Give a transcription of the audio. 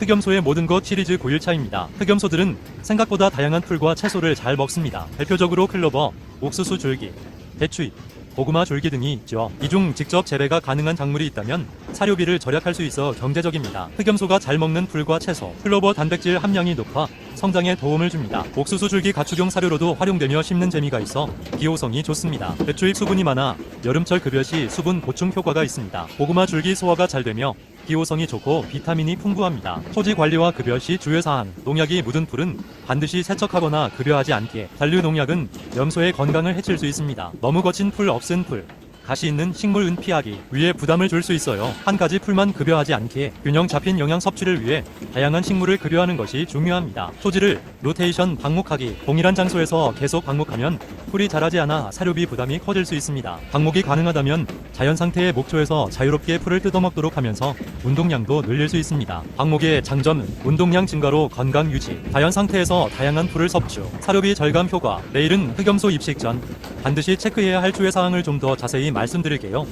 흑염소의 모든 것 시리즈 9일차입니다. 흑염소들은 생각보다 다양한 풀과 채소를 잘 먹습니다. 대표적으로 클로버, 옥수수 줄기, 배추잎, 고구마 줄기 등이 있죠. 이 중 직접 재배가 가능한 작물이 있다면 사료비를 절약할 수 있어 경제적입니다. 흑염소가 잘 먹는 풀과 채소, 클로버 단백질 함량이 높아 성장에 도움을 줍니다. 옥수수 줄기 가축용 사료로도 활용되며 씹는 재미가 있어 기호성이 좋습니다. 배추잎 수분이 많아 여름철 급여 시 수분 보충 효과가 있습니다. 고구마 줄기 소화가 잘 되며 기호성이 좋고 비타민이 풍부합니다. 토지 관리와 급여 시 주의사항 농약이 묻은 풀은 반드시 세척하거나 급여하지 않게 잔류 농약은 염소의 건강을 해칠 수 있습니다. 너무 거친 풀 없은 풀 가시 있는 식물 은피하기 위에 부담을 줄 수 있어요. 한 가지 풀만 급여하지 않게 균형 잡힌 영양 섭취를 위해 다양한 식물을 급여하는 것이 중요합니다. 토지를 로테이션 방목하기 동일한 장소에서 계속 방목하면 풀이 자라지 않아 사료비 부담이 커질 수 있습니다. 방목이 가능하다면 자연 상태의 목초에서 자유롭게 풀을 뜯어먹도록 하면서 운동량도 늘릴 수 있습니다. 방목의 장점은 운동량 증가로 건강 유지, 자연 상태에서 다양한 풀을 섭취, 사료비 절감 효과. 내일은 흑염소 입식 전 반드시 체크해야 할 주의 사항을 좀 더 자세히 말씀드릴게요.